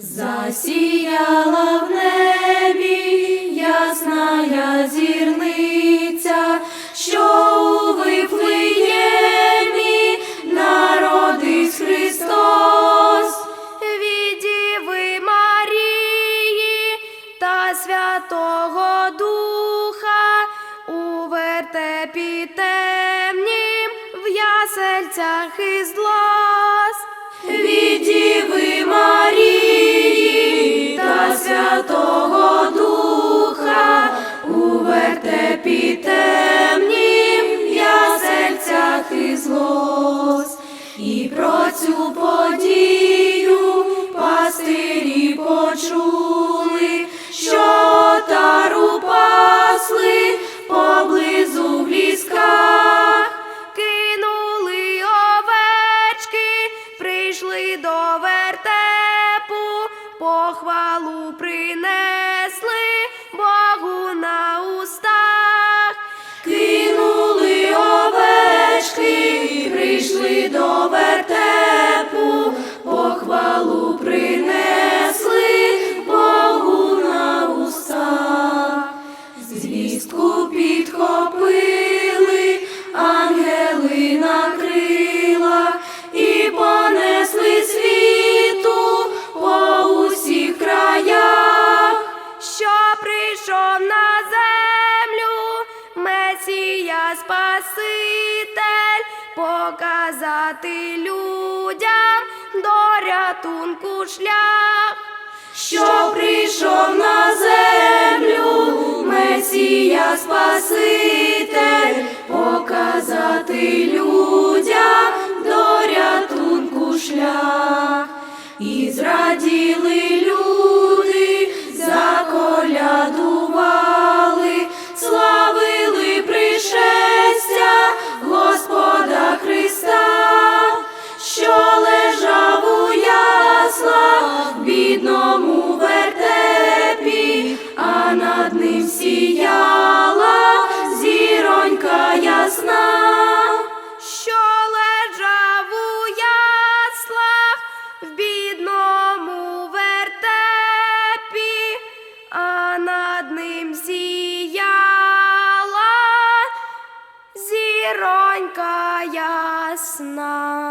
Засіяла в небі ясна зірниця, що у Вифлеємі народився Христос. Від Діви Марії та Святого Духа у вертепі темнім в ясельцях із глас. І про цю подію пастирі почули, що тару пасли поблизу в лісках, кинули овечки, прийшли до вертепу, похвалу принесли Звістку підхопили, ангели на крилах і понесли світу по усіх краях, що прийшов на землю, Месія Спаситель, показати людям до рятунку шлях. Що Нянька ясна.